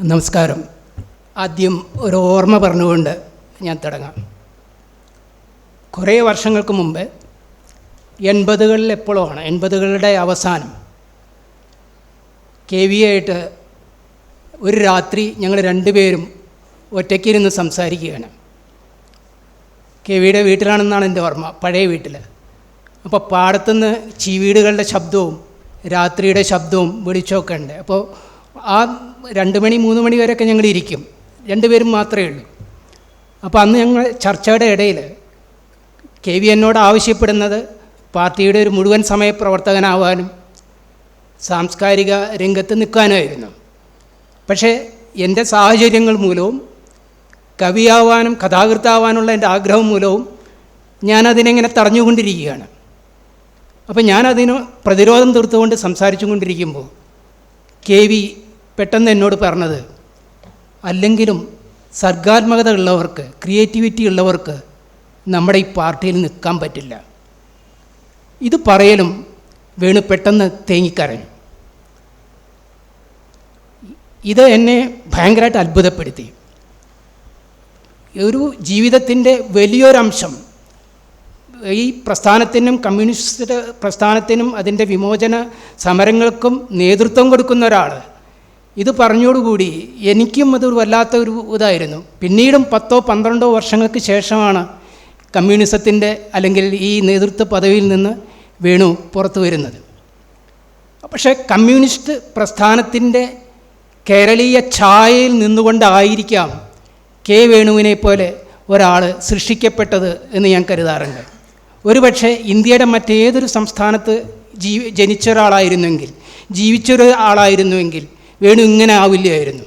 നമസ്കാരം. ആദ്യം ഒരു ഓർമ്മ പറഞ്ഞുകൊണ്ട് ഞാൻ തുടങ്ങാം. കുറേ വർഷങ്ങൾക്ക് മുമ്പ് എൺപതുകളിൽ എപ്പോഴോ ആണ് എൺപതുകളുടെ അവസാനം കെ വി ആയിട്ട് ഒരു രാത്രി ഞങ്ങൾ രണ്ടുപേരും ഒറ്റയ്ക്കിരുന്ന് സംസാരിക്കുകയാണ്. കെ വിയുടെ വീട്ടിലാണെന്നാണ് എന്റെ ഓർമ്മ പഴയ വീട്ടിൽ. അപ്പോൾ പാടത്തുനിന്ന് ചീവീടുകളുടെ ശബ്ദവും രാത്രിയുടെ ശബ്ദവും വെളിച്ചമൊക്കെ ഉണ്ട്. അപ്പോൾ ആ രണ്ട് മണി മൂന്ന് മണി വരെയൊക്കെ ഞങ്ങൾ ഇരിക്കും. രണ്ടുപേരും മാത്രമേ ഉള്ളൂ. അപ്പോൾ അന്ന് ഞങ്ങൾ ചർച്ചയുടെ ഇടയിൽ കെ വി എന്നോട് ആവശ്യപ്പെടുന്നത് പാർട്ടിയുടെ ഒരു മുഴുവൻ സമയ പ്രവർത്തകനാവാനും സാംസ്കാരിക രംഗത്ത് നിൽക്കാനുമായിരുന്നു പക്ഷേ എന്റെ സാഹചര്യങ്ങൾ മൂലവും കവിയാവാനും കഥാകൃത്താവാനുള്ള എന്റെ ആഗ്രഹം മൂലവും ഞാനതിനെങ്ങനെ തടഞ്ഞുകൊണ്ടിരിക്കുകയാണ്. അപ്പോൾ ഞാനതിന് പ്രതിരോധം തീർത്തുകൊണ്ട് സംസാരിച്ചു കൊണ്ടിരിക്കുമ്പോൾ കെ വി പെട്ടെന്ന് എന്നോട് പറഞ്ഞത് അല്ലെങ്കിലും സർഗാത്മകത ഉള്ളവർക്ക് ക്രിയേറ്റിവിറ്റി ഉള്ളവർക്ക് നമ്മുടെ ഈ പാർട്ടിയിൽ നിൽക്കാൻ പറ്റില്ല. ഇത് പറയലും വേണു പെട്ടെന്ന് തേങ്ങിക്കരഞ്ഞു. ഇത് എന്നെ ഭയങ്കരമായിട്ട് അത്ഭുതപ്പെടുത്തി. ഒരു ജീവിതത്തിന്റെ വലിയൊരംശം ഈ പ്രസ്ഥാനത്തിനും കമ്മ്യൂണിസ്റ്റ് പ്രസ്ഥാനത്തിനും അതിന്റെ വിമോചന സമരങ്ങൾക്കും നേതൃത്വം കൊടുക്കുന്ന ഒരാൾ ഇത് പറഞ്ഞോടുകൂടി എനിക്കും അതൊരു വല്ലാത്ത ഒരു ഇതായിരുന്നു. പിന്നീടും പത്തോ പന്ത്രണ്ടോ വർഷങ്ങൾക്ക് ശേഷമാണ് കമ്മ്യൂണിസത്തിന്റെ അല്ലെങ്കിൽ ഈ നേതൃത്വ പദവിയിൽ നിന്ന് വേണു പുറത്തു വരുന്നത്. പക്ഷേ കമ്മ്യൂണിസ്റ്റ് പ്രസ്ഥാനത്തിന്റെ കേരളീയ ഛായയിൽ നിന്നുകൊണ്ടായിരിക്കാം കെ വേണുവിനെ പോലെ ഒരാൾ സൃഷ്ടിക്കപ്പെട്ടത് എന്ന് ഞാൻ കരുതാറുണ്ട്. ഒരുപക്ഷെ ഇന്ത്യയുടെ മറ്റേതൊരു സംസ്ഥാനത്ത് ജീവി ജനിച്ച ഒരാളായിരുന്നുവെങ്കിൽ ജീവിച്ചൊരു ആളായിരുന്നുവെങ്കിൽ വേണു ഇങ്ങനെ ആവില്ലായിരുന്നു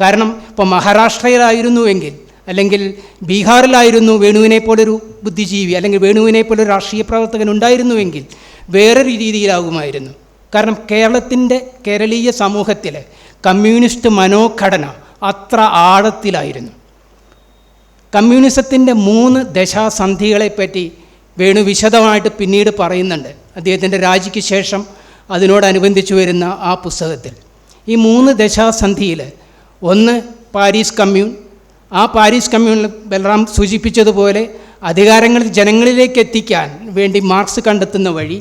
കാരണം ഇപ്പോൾ മഹാരാഷ്ട്രയിലായിരുന്നുവെങ്കിൽ അല്ലെങ്കിൽ ബീഹാറിലായിരുന്നു വേണുവിനെ പോലൊരു ബുദ്ധിജീവി അല്ലെങ്കിൽ വേണുവിനെ പോലൊരു രാഷ്ട്രീയ പ്രവർത്തകൻ ഉണ്ടായിരുന്നുവെങ്കിൽ വേറൊരു രീതിയിലാകുമായിരുന്നു കാരണം കേരളത്തിന്റെ കേരളീയ സമൂഹത്തിലെ കമ്മ്യൂണിസ്റ്റ് മനോഘടന അത്ര ആഴത്തിലായിരുന്നു. കമ്മ്യൂണിസത്തിന്റെ മൂന്ന് ദശാസന്ധികളെപ്പറ്റി വേണു വിശദമായിട്ട് പിന്നീട് പറയുന്നുണ്ട്. അദ്ദേഹത്തിന്റെ രാജിക്ക് ശേഷം അതിനോടനുബന്ധിച്ച് വരുന്ന ആ പുസ്തകത്തിൽ. ഈ മൂന്ന് ദശാസന്ധിയിൽ ഒന്ന് പാരീസ് കമ്മ്യൂൺ. ആ പാരീസ് കമ്മ്യൂണിൽ ബലറാം സൂചിപ്പിച്ചതുപോലെ അധികാരങ്ങൾ ജനങ്ങളിലേക്ക് എത്തിക്കാൻ വേണ്ടി മാർക്സ് കണ്ടെത്തുന്ന വഴി.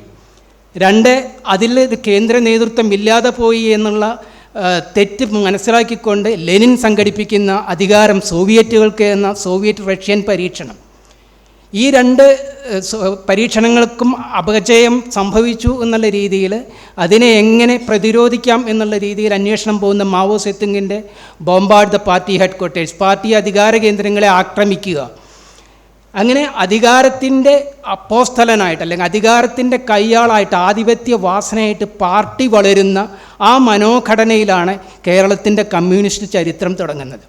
രണ്ട് അതിൽ കേന്ദ്ര നേതൃത്വം ഇല്ലാതെ പോയി എന്നുള്ള തെറ്റ് മനസ്സിലാക്കിക്കൊണ്ട് ലെനിൻ സംഘടിപ്പിക്കുന്ന അധികാരം സോവിയറ്റുകൾക്ക് എന്ന സോവിയറ്റ് റഷ്യൻ പരീക്ഷണം. ഈ രണ്ട് പരീക്ഷണങ്ങൾക്കും അപജയം സംഭവിച്ചു എന്നുള്ള രീതിയിൽ അതിനെ എങ്ങനെ പ്രതിരോധിക്കാം എന്നുള്ള രീതിയിൽ അന്വേഷണം പോകുന്ന Mao സെത്തുങ്ങിന്റെ bombard the party headquarters party അധികാര കേന്ദ്രങ്ങളെ ആക്രമിക്കുക. അങ്ങനെ അധികാരത്തിന്റെ അപ്പോസ്തലനായിട്ട് അല്ലെങ്കിൽ അധികാരത്തിന്റെ കയ്യാളായിട്ട് ആധിപത്യ വാസനയായിട്ട് പാർട്ടി വളരുന്ന ആ മനോഘടനയിലാണ് കേരളത്തിന്റെ കമ്മ്യൂണിസ്റ്റ് ചരിത്രം തുടങ്ങുന്നത്.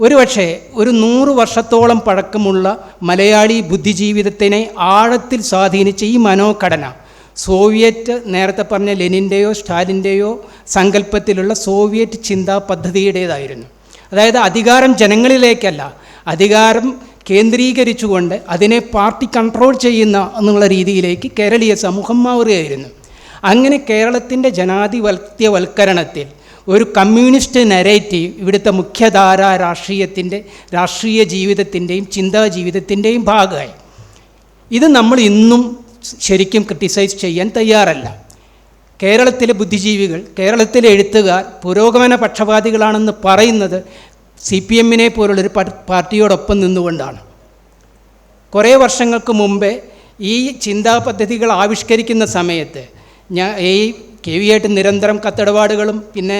ഒരുപക്ഷെ ഒരു നൂറ് വർഷത്തോളം പഴക്കമുള്ള മലയാളി ബുദ്ധിജീവിതത്തിനെ ആഴത്തിൽ സ്വാധീനിച്ച ഈ മനോഘടന സോവിയറ്റ് നേരത്തെ പറഞ്ഞ ലെനിന്റെയോ സ്റ്റാലിന്റെയോ സങ്കല്പത്തിലുള്ള സോവിയറ്റ് ചിന്താ പദ്ധതിയുടേതായിരുന്നു. അതായത് അധികാരം ജനങ്ങളിലേക്കല്ല അധികാരം കേന്ദ്രീകരിച്ചുകൊണ്ട് അതിനെ പാർട്ടി കൺട്രോൾ ചെയ്യുന്ന എന്നുള്ള രീതിയിലേക്ക് കേരളീയ സമൂഹം മാറുകയായിരുന്നു. അങ്ങനെ കേരളത്തിന്റെ ജനാധിപത്യവൽക്കരണത്തിൽ ഒരു കമ്മ്യൂണിസ്റ്റ് നരേറ്റീവ് ഇവിടുത്തെ മുഖ്യധാര രാഷ്ട്രീയത്തിന്റെ രാഷ്ട്രീയ ജീവിതത്തിന്റെയും ചിന്താ ജീവിതത്തിന്റെയും ഭാഗമായി. ഇത് നമ്മൾ ഇന്നും ശരിക്കും ക്രിട്ടിസൈസ് ചെയ്യാൻ തയ്യാറല്ല. കേരളത്തിലെ ബുദ്ധിജീവികൾ കേരളത്തിലെ എഴുത്തുകാർ പുരോഗമന പക്ഷപാതികളാണെന്ന് പറയുന്നത് സി പി എമ്മിനെ പോലുള്ളൊരു പാർട്ടിയോടൊപ്പം നിന്നുകൊണ്ടാണ്. കുറേ വർഷങ്ങൾക്ക് മുമ്പേ ഈ ചിന്താ പദ്ധതികൾ ആവിഷ്കരിക്കുന്ന സമയത്ത് ഞാൻ ഈ കെ വി ആയിട്ട് നിരന്തരം കത്തിടപാടുകളും പിന്നെ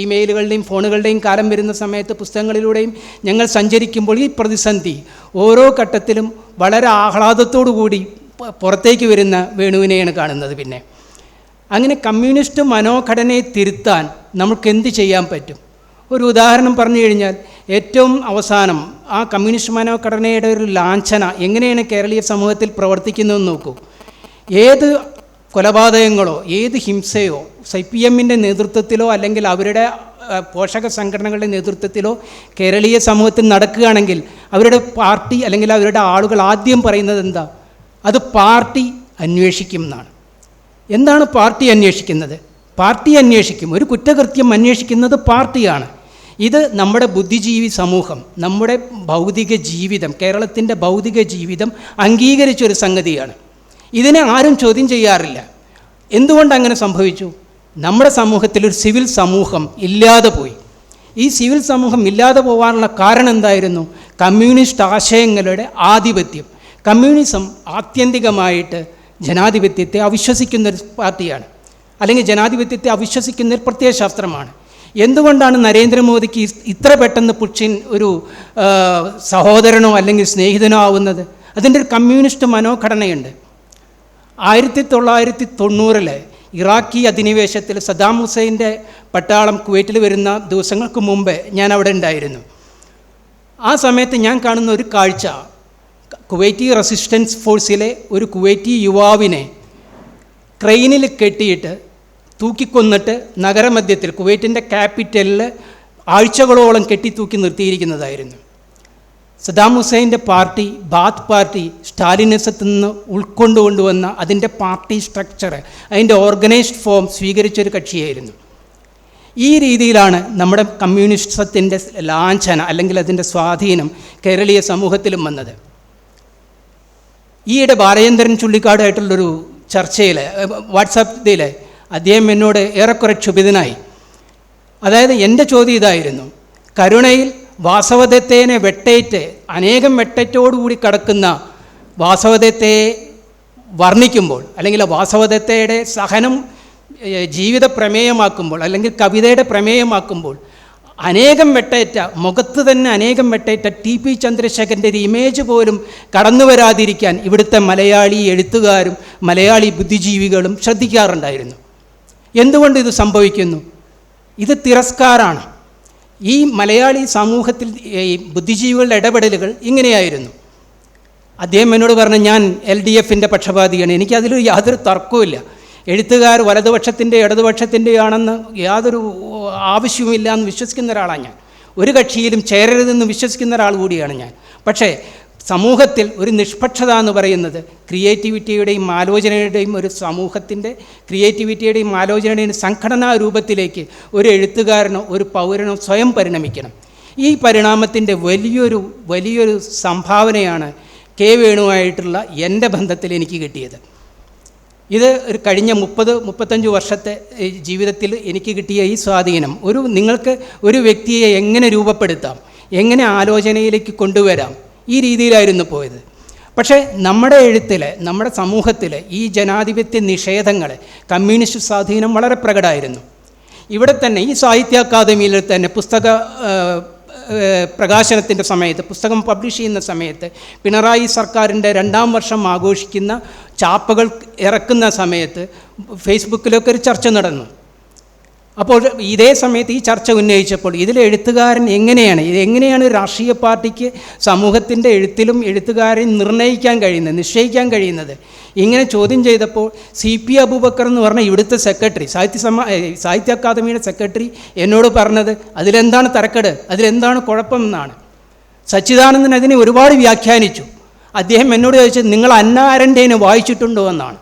ഇമെയിലുകളുടെയും ഫോണുകളുടെയും കാലം വരുന്ന സമയത്ത് പുസ്തകങ്ങളിലൂടെയും ഞങ്ങൾ സഞ്ചരിക്കുമ്പോൾ ഈ പ്രതിസന്ധി ഓരോ ഘട്ടത്തിലും വളരെ ആഹ്ലാദത്തോടു കൂടി പുറത്തേക്ക് വരുന്ന വേണുവിനെയാണ് കാണുന്നത് പിന്നെ. അങ്ങനെ കമ്മ്യൂണിസ്റ്റ് മനോഘടനയെ തിരുത്താൻ നമുക്ക് എന്ത് ചെയ്യാൻ പറ്റും? ഒരു ഉദാഹരണം പറഞ്ഞു കഴിഞ്ഞാൽ ഏറ്റവും അവസാനം ആ കമ്മ്യൂണിസ്റ്റ് മനോഘടനയുടെ ഒരു ലാഞ്ചന എങ്ങനെയാണ് കേരളീയ സമൂഹത്തിൽ പ്രവർത്തിക്കുന്നതെന്ന് നോക്കൂ. ഏത് കൊലപാതകങ്ങളോ ഏത് ഹിംസയോ സി പി എമ്മിന്റെ നേതൃത്വത്തിലോ അല്ലെങ്കിൽ അവരുടെ പോഷക സംഘടനകളുടെ നേതൃത്വത്തിലോ കേരളീയ സമൂഹത്തിൽ നടക്കുകയാണെങ്കിൽ അവരുടെ പാർട്ടി അല്ലെങ്കിൽ അവരുടെ ആളുകൾ ആദ്യം പറയുന്നത് എന്താ? അത് പാർട്ടി അന്വേഷിക്കും എന്നാണ്. എന്താണ് പാർട്ടി അന്വേഷിക്കുന്നത്? പാർട്ടി അന്വേഷിക്കും. ഒരു കുറ്റകൃത്യം അന്വേഷിക്കുന്നത് പാർട്ടിയാണ്. ഇത് നമ്മുടെ ബുദ്ധിജീവി സമൂഹം നമ്മുടെ ഭൗതിക ജീവിതം കേരളത്തിന്റെ ഭൗതിക ജീവിതം അംഗീകരിച്ചൊരു സംഗതിയാണ്. ഇതിനെ ആരും ചോദ്യം ചെയ്യാറില്ല. എന്തുകൊണ്ട് അങ്ങനെ സംഭവിച്ചു? നമ്മുടെ സമൂഹത്തിൽ ഒരു സിവിൽ സമൂഹം ഇല്ലാതെ പോയി. ഈ സിവിൽ സമൂഹം ഇല്ലാതെ പോകാനുള്ള കാരണം എന്തായിരുന്നു? കമ്മ്യൂണിസ്റ്റ് ആശയങ്ങളുടെ ആധിപത്യം. കമ്മ്യൂണിസം ആത്യന്തികമായിട്ട് ജനാധിപത്യത്തെ അവിശ്വസിക്കുന്ന ഒരു പാർട്ടിയാണ്. അല്ലെങ്കിൽ ജനാധിപത്യത്തെ അവിശ്വസിക്കുന്ന ഒരു പ്രത്യയശാസ്ത്രമാണ് എന്തുകൊണ്ടാണ് നരേന്ദ്രമോദിക്ക് ഇത്ര പെട്ടെന്ന് പുടിൻ ഒരു സഹോദരനോ അല്ലെങ്കിൽ സ്നേഹിതനോ ആവുന്നത്? അതിന്റെ ഒരു കമ്മ്യൂണിസ്റ്റ് മനോഘടനയുണ്ട്. ആയിരത്തി തൊള്ളായിരത്തി തൊണ്ണൂറിലെ ഇറാഖി അധിനിവേശത്തിൽ സദാം ഹുസൈന്റെ പട്ടാളം കുവൈറ്റിൽ വരുന്ന ദിവസങ്ങൾക്ക് മുമ്പേ ഞാൻ അവിടെ ഉണ്ടായിരുന്നു. ആ സമയത്ത് ഞാൻ കാണുന്ന ഒരു കാഴ്ച കുവൈറ്റി റെസിസ്റ്റൻസ് ഫോഴ്സിലെ ഒരു കുവൈറ്റി യുവാവിനെ ക്രെയിനിൽ കെട്ടിയിട്ട് തൂക്കിക്കൊന്നിട്ട് നഗരമധ്യത്തിൽ കുവൈറ്റിന്റെ ക്യാപിറ്റലിൽ ആഴ്ചകളോളം കെട്ടി തൂക്കി നിർത്തിയിരിക്കുന്നതായിരുന്നു. സദാം ഹുസൈന്റെ പാർട്ടി ബാത്ത് പാർട്ടി സ്റ്റാലിനിസത്തിൽ നിന്ന് ഉൾക്കൊണ്ടുകൊണ്ടുവന്ന അതിന്റെ പാർട്ടി സ്ട്രക്ചർ അതിന്റെ ഓർഗനൈസ്ഡ് ഫോം സ്വീകരിച്ചൊരു കക്ഷിയായിരുന്നു. ഈ രീതിയിലാണ് നമ്മുടെ കമ്മ്യൂണിസത്തിന്റെ ലാഞ്ചന അല്ലെങ്കിൽ അതിന്റെ സ്വാധീനം കേരളീയ സമൂഹത്തിലും വന്നത്. ഈയിടെ ബാലചന്ദ്രൻ ചുള്ളിക്കാടായിട്ടുള്ളൊരു ചർച്ചയിൽ വാട്സാപ്പ് ഇതിൽ അദ്ദേഹം എന്നോട് ഏറെക്കുറെ ക്ഷുഭിതനായി. അതായത് എന്റെ ചോദ്യം ഇതായിരുന്നു. കരുണയിൽ വാസവദത്തേനെ വെട്ടേറ്റ് അനേകം വെട്ടേറ്റോടുകൂടി കിടക്കുന്ന വാസവദത്തയെ വർണിക്കുമ്പോൾ അല്ലെങ്കിൽ വാസവദത്തയുടെ സഹനം ജീവിത പ്രമേയമാക്കുമ്പോൾ അല്ലെങ്കിൽ കവിതയുടെ പ്രമേയമാക്കുമ്പോൾ അനേകം വെട്ടേറ്റ മുഖത്ത് തന്നെ അനേകം വെട്ടേറ്റ ടി പി ചന്ദ്രശേഖരന്റെ ഒരു ഇമേജ് പോലും കടന്നു വരാതിരിക്കാൻ ഇവിടുത്തെ മലയാളി എഴുത്തുകാരും മലയാളി ബുദ്ധിജീവികളും ശ്രദ്ധിക്കാറുണ്ടായിരുന്നു. എന്തുകൊണ്ട് ഇത് സംഭവിക്കുന്നു? ഇത് തിരസ്കാരാണ്. ഈ മലയാളി സമൂഹത്തിൽ ഈ ബുദ്ധിജീവികളുടെ ഇടപെടലുകൾ ഇങ്ങനെയായിരുന്നു. അദ്ദേഹം എന്നോട് പറഞ്ഞു ഞാൻ എൽ ഡി എഫിന്റെ പക്ഷപാതിയാണ്. എനിക്കതിൽ യാതൊരു തർക്കവുമില്ല എഴുത്തുകാർ വലതുപക്ഷത്തിന്റെ ഇടതുപക്ഷത്തിന്റെ ആണെന്ന് യാതൊരു ആവശ്യവുമില്ല എന്ന് വിശ്വസിക്കുന്ന ഒരാളാണ് ഞാൻ. ഒരു കക്ഷിയിലും ചേരരുതെന്ന് വിശ്വസിക്കുന്ന ഒരാൾ കൂടിയാണ് ഞാൻ. പക്ഷേ സമൂഹത്തിൽ ഒരു നിഷ്പക്ഷത എന്ന് പറയുന്നത് ക്രിയേറ്റിവിറ്റിയുടെയും ആലോചനയുടെയും ഒരു സമൂഹത്തിന്റെ ക്രിയേറ്റിവിറ്റിയുടെയും ആലോചനയുടെയും സംഘടനാ രൂപത്തിലേക്ക് ഒരു എഴുത്തുകാരനോ ഒരു പൗരനോ സ്വയം പരിണമിക്കണം. ഈ പരിണാമത്തിന്റെ വലിയൊരു വലിയൊരു സംഭാവനയാണ് കെ വേണുവായിട്ടുള്ള എന്റെ ബന്ധത്തിൽ എനിക്ക് കിട്ടിയത്. ഇത് ഒരു കഴിഞ്ഞ മുപ്പത് മുപ്പത്തഞ്ച് വർഷത്തെ ജീവിതത്തിൽ എനിക്ക് കിട്ടിയ ഈ സ്വാധീനം. ഒരു നിങ്ങൾക്ക് ഒരു വ്യക്തിയെ എങ്ങനെ രൂപപ്പെടുത്താം? എങ്ങനെ ആലോചനയിലേക്ക് കൊണ്ടുവരാം? ഈ രീതിയിലായിരുന്നു പോയത്. പക്ഷേ നമ്മുടെ എഴുത്തിൽ നമ്മുടെ സമൂഹത്തിൽ ഈ ജനാധിപത്യ നിഷേധങ്ങൾ കമ്മ്യൂണിസ്റ്റ് സ്വാധീനം വളരെ പ്രകടമായിരുന്നു. ഇവിടെ തന്നെ ഈ സാഹിത്യ അക്കാദമിയിൽ തന്നെ പുസ്തക പ്രകാശനത്തിന്റെ സമയത്ത് പുസ്തകം പബ്ലിഷ് ചെയ്യുന്ന സമയത്ത് പിണറായി സർക്കാരിന്റെ രണ്ടാം വർഷം ആഘോഷിക്കുന്ന ചാപ്പകൾ ഇറക്കുന്ന സമയത്ത് ഫേസ്ബുക്കിലൊക്കെ ഒരു ചർച്ച നടന്നു. അപ്പോൾ ഇതേ സമയത്ത് ഈ ചർച്ച ഉന്നയിച്ചപ്പോൾ ഇതിൽ എഴുത്തുകാരൻ എങ്ങനെയാണ് ഇത് എങ്ങനെയാണ് രാഷ്ട്രീയ പാർട്ടിക്ക് സമൂഹത്തിന്റെ എഴുത്തിലും എഴുത്തുകാരെ നിർണയിക്കാൻ കഴിയുന്നത് നിശ്ചയിക്കാൻ കഴിയുന്നത്? ഇങ്ങനെ ചോദ്യം ചെയ്തപ്പോൾ സി പി അബൂബക്കർ എന്ന് പറഞ്ഞ ഇവിടുത്തെ സെക്രട്ടറി സാഹിത്യ സമാ സാഹിത്യ അക്കാദമിയുടെ സെക്രട്ടറി എന്നോട് പറഞ്ഞത് അതിലെന്താണ് തരക്കേട് അതിലെന്താണ് കുഴപ്പം എന്നാണ് സച്ചിദാനന്ദൻ അതിനെ ഒരുപാട് വ്യാഖ്യാനിച്ചു. അദ്ദേഹം എന്നോട് ചോദിച്ചത് നിങ്ങൾ അന്നാരന്റെനെ വായിച്ചിട്ടുണ്ടോ? എന്നാണ്.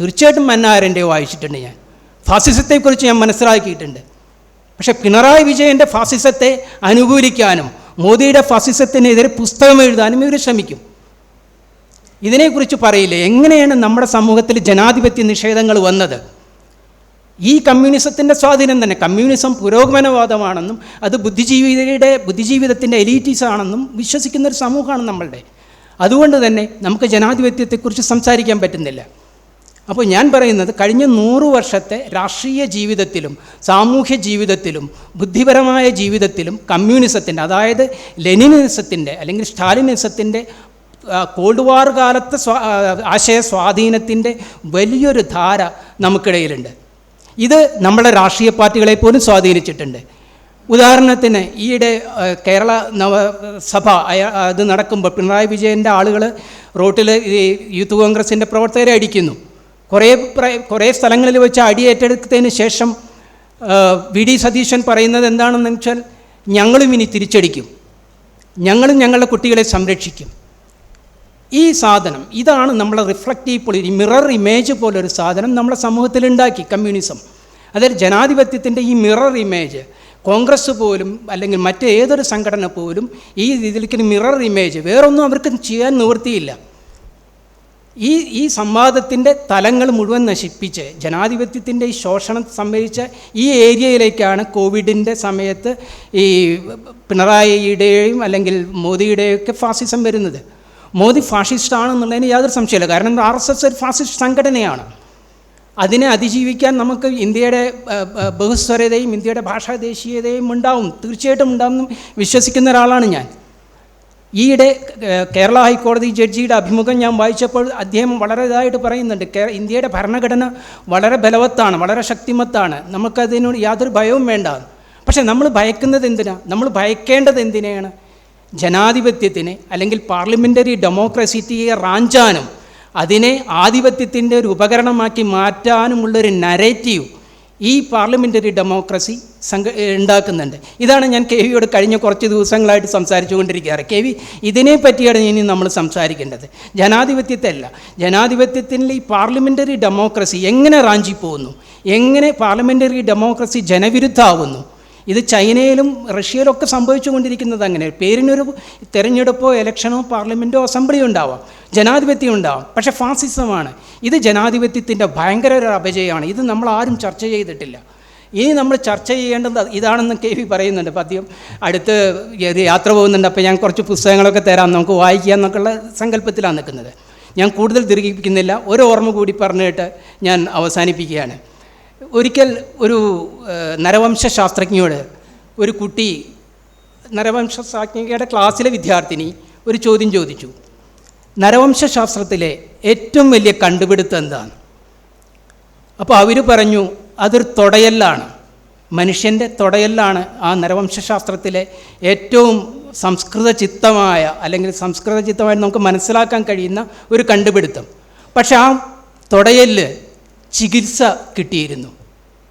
തീർച്ചയായിട്ടും അന്നാരന്റെ വായിച്ചിട്ടുണ്ട് ഞാൻ. ഫാസിസത്തെക്കുറിച്ച് ഞാൻ മനസ്സിലാക്കിയിട്ടുണ്ട്. പക്ഷേ പിണറായി വിജയന്റെ ഫാസിസത്തെ അനുകൂലിക്കാനും മോദിയുടെ ഫാസിസത്തിനെതിരെ പുസ്തകം എഴുതാനും ഇവർ ശ്രമിക്കും. ഇതിനെക്കുറിച്ച് പറയില്ല? എങ്ങനെയാണ് നമ്മുടെ സമൂഹത്തിൽ ജനാധിപത്യ നിഷേധങ്ങൾ വന്നത്? ഈ കമ്മ്യൂണിസത്തിന്റെ സ്വാധീനം തന്നെ. കമ്മ്യൂണിസം പുരോഗമനവാദമാണെന്നും അത് ബുദ്ധിജീവിതയുടെ ബുദ്ധിജീവിതത്തിന്റെ എലീറ്റീസ് ആണെന്നും വിശ്വസിക്കുന്ന ഒരു സമൂഹമാണ് നമ്മളുടെ. അതുകൊണ്ട് തന്നെ നമുക്ക് ജനാധിപത്യത്തെക്കുറിച്ച് സംസാരിക്കാൻ പറ്റുന്നില്ല. അപ്പോൾ ഞാൻ പറയുന്നത് കഴിഞ്ഞ നൂറു വർഷത്തെ രാഷ്ട്രീയ ജീവിതത്തിലും സാമൂഹ്യ ജീവിതത്തിലും ബുദ്ധിപരമായ ജീവിതത്തിലും കമ്മ്യൂണിസത്തിന്റെ അതായത് ലെനിനിസത്തിന്റെ അല്ലെങ്കിൽ സ്റ്റാലിനിസത്തിന്റെ കോൾഡ് വാർ കാലത്തെ സ്വാ ആശയ സ്വാധീനത്തിന്റെ വലിയൊരു ധാര നമുക്കിടയിലുണ്ട്. ഇത് നമ്മളെ രാഷ്ട്രീയ പാർട്ടികളെ പോലും സ്വാധീനിച്ചിട്ടുണ്ട്. ഉദാഹരണത്തിന് ഈയിടെ കേരള നവസഭ അത് നടക്കുമ്പോൾ പിണറായി വിജയന്റെ ആളുകൾ റോട്ടിൽ ഈ യൂത്ത് കോൺഗ്രസിന്റെ പ്രവർത്തകരെ അടിക്കുന്നു. കുറേ കുറേ സ്ഥലങ്ങളിൽ വെച്ച് അടി ഏറ്റെടുത്തതിന് ശേഷം വി ഡി സതീശൻ പറയുന്നത് എന്താണെന്ന് വെച്ചാൽ ഞങ്ങളും ഇനി തിരിച്ചടിക്കും. ഞങ്ങളും ഞങ്ങളുടെ കുട്ടികളെ സംരക്ഷിക്കും. ഈ സാധനം ഇതാണ് നമ്മളെ റിഫ്ലക്റ്റീവ് പൊളി മിറർ ഇമേജ് പോലൊരു സാധനം നമ്മളെ സമൂഹത്തിൽ ഉണ്ടാക്കി കമ്മ്യൂണിസം അതായത് ജനാധിപത്യത്തിന്റെ ഈ മിറർ ഇമേജ് കോൺഗ്രസ് പോലും അല്ലെങ്കിൽ മറ്റേതൊരു സംഘടന പോലും ഈ ഇതിലേക്ക് മിറർ ഇമേജ് വേറൊന്നും അവർക്ക് ചെയ്യാൻ നിവൃത്തിയില്ല. ഈ ഈ സംവാദത്തിന്റെ തലങ്ങൾ മുഴുവൻ നശിപ്പിച്ച് ജനാധിപത്യത്തിന്റെ ഈ ശോഷണം സംഭവിച്ച ഈ ഏരിയയിലേക്കാണ് കോവിഡിന്റെ സമയത്ത് ഈ പിണറായിയുടെയും അല്ലെങ്കിൽ മോദിയുടെയും ഒക്കെ ഫാസിസം വരുന്നത്. മോദി ഫാഷിസ്റ്റ് ആണെന്നുള്ളതിന് യാതൊരു സംശയമില്ല കാരണം ആർ എസ് എസ് ഒരു ഫാസിസ്റ്റ് സംഘടനയാണ്. അതിനെ അതിജീവിക്കാൻ നമുക്ക് ഇന്ത്യയുടെ ബഹുസ്വരതയും ഇന്ത്യയുടെ ഭാഷാ ദേശീയതയും ഉണ്ടാവും. തീർച്ചയായിട്ടും ഉണ്ടാവും വിശ്വസിക്കുന്ന ഒരാളാണ് ഞാൻ. ഈയിടെ കേരള ഹൈക്കോടതി ജഡ്ജിയുടെ അഭിമുഖം ഞാൻ വായിച്ചപ്പോൾ അദ്ദേഹം വളരെ ഇതായിട്ട് പറയുന്നുണ്ട് ഇന്ത്യയുടെ ഭരണഘടന വളരെ ബലവത്താണ് വളരെ ശക്തിമത്താണ് നമുക്കതിനോട് യാതൊരു ഭയവും വേണ്ട. പക്ഷേ നമ്മൾ ഭയക്കുന്നത് എന്തിനാ? നമ്മൾ ഭയക്കേണ്ടത് എന്തിനെയാണ്? ജനാധിപത്യത്തിനെ അല്ലെങ്കിൽ പാർലമെന്ററി ഡെമോക്രസിറ്റിയെ റാഞ്ചാനും അതിനെ ആധിപത്യത്തിന്റെ ഒരു ഉപകരണമാക്കി മാറ്റാനുമുള്ളൊരു നരേറ്റീവ് ഈ പാർലമെന്ററി ഡെമോക്രസി സംഘ ഉണ്ടാക്കുന്നുണ്ട്. ഇതാണ് ഞാൻ കെ വിയോട് കഴിഞ്ഞ കുറച്ച് ദിവസങ്ങളായിട്ട് സംസാരിച്ചു കൊണ്ടിരിക്കാറ് കെ വി ഇതിനെ പറ്റിയാണ് ഇനി നമ്മൾ സംസാരിക്കേണ്ടത്. ജനാധിപത്യത്തെ അല്ല ജനാധിപത്യത്തിൽ ഈ പാർലമെന്ററി ഡെമോക്രസി എങ്ങനെ റാഞ്ചി പോകുന്നു എങ്ങനെ പാർലമെന്ററി ഡെമോക്രസി ജനവിരുദ്ധമാവുന്നു? ഇത് ചൈനയിലും റഷ്യയിലും ഒക്കെ സംഭവിച്ചുകൊണ്ടിരിക്കുന്നത് അങ്ങനെ. പേരിനൊരു തെരഞ്ഞെടുപ്പോ ഇലക്ഷനോ പാർലമെന്റോ അസംബ്ലിയോ ഉണ്ടാവാം. ജനാധിപത്യം ഉണ്ടാവാം. പക്ഷേ ഫാസിസമാണ്. ഇത് ജനാധിപത്യത്തിന്റെ ഭയങ്കര ഒരു അപജയമാണ്. ഇത് നമ്മൾ ആരും ചർച്ച ചെയ്തിട്ടില്ല. ഇനി നമ്മൾ ചർച്ച ചെയ്യേണ്ടത് ഇതാണെന്ന് കെ വി പറയുന്നുണ്ട്. പദ്യം അടുത്ത് യാത്ര പോകുന്നുണ്ട്. അപ്പോൾ ഞാൻ കുറച്ച് പുസ്തകങ്ങളൊക്കെ തരാം. നമുക്ക് വായിക്കാം എന്നൊക്കെയുള്ള സങ്കല്പത്തിലാണ് നിൽക്കുന്നത്. ഞാൻ കൂടുതൽ ദീർഘിപ്പിക്കുന്നില്ല. ഒരു ഓർമ്മ കൂടി പറഞ്ഞിട്ട് ഞാൻ അവസാനിപ്പിക്കുകയാണ്. ഒരിക്കൽ ഒരു നരവംശാസ്ത്രജ്ഞയോട് നരവംശ ശാസ്ത്രജ്ഞയോട് ഒരു കുട്ടി നരവംശ ശാസ്ത്രജ്ഞയുടെ ക്ലാസ്സിലെ വിദ്യാർത്ഥിനി ഒരു ചോദ്യം ചോദിച്ചു. നരവംശാസ്ത്രത്തിലെ ഏറ്റവും വലിയ കണ്ടുപിടുത്തം എന്താണ്? അപ്പോൾ അവർ പറഞ്ഞു അതൊരു തുടയല്ലാണ്. മനുഷ്യന്റെ തുടയല്ലാണ് ആ നരവംശാസ്ത്രത്തിലെ ഏറ്റവും സംസ്കൃത ചിത്തമായ അല്ലെങ്കിൽ സംസ്കൃത ചിത്തമായി നമുക്ക് മനസ്സിലാക്കാൻ കഴിയുന്ന ഒരു കണ്ടുപിടുത്തം. പക്ഷെ ആ തൊടയൽ ചികിത്സ കിട്ടിയിരുന്നു.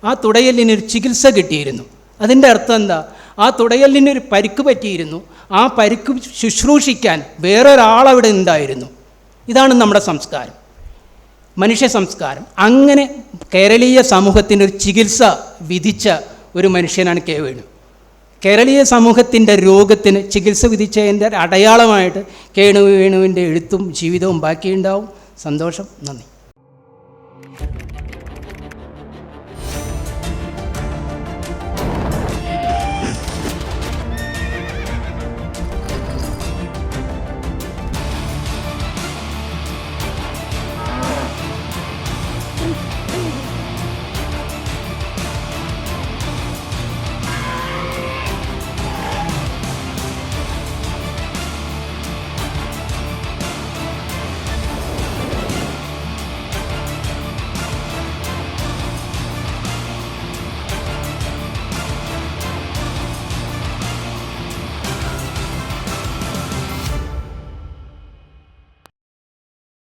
ആ തുടയലിനൊരു ചികിത്സ കിട്ടിയിരുന്നു. അതിന്റെ അർത്ഥം എന്താ? ആ തുടയലിനൊരു പരിക്ക് പറ്റിയിരുന്നു. ആ പരിക്ക് ശുശ്രൂഷിക്കാൻ വേറൊരാളവിടെ ഉണ്ടായിരുന്നു. ഇതാണ് നമ്മുടെ സംസ്കാരം. മനുഷ്യ സംസ്കാരം. അങ്ങനെ കേരളീയ സമൂഹത്തിന്റെ ഒരു ചികിത്സ വിധിച്ച ഒരു മനുഷ്യനാണ് കെ വേണു കേരളീയ സമൂഹത്തിന്റെ രോഗത്തിന് ചികിത്സ വിധിച്ചതിന്റെ അടയാളമായിട്ട് കേണു വേണുവിന്റെ എഴുത്തും ജീവിതവും ബാക്കിയുണ്ടാവും. സന്തോഷം. നന്ദി.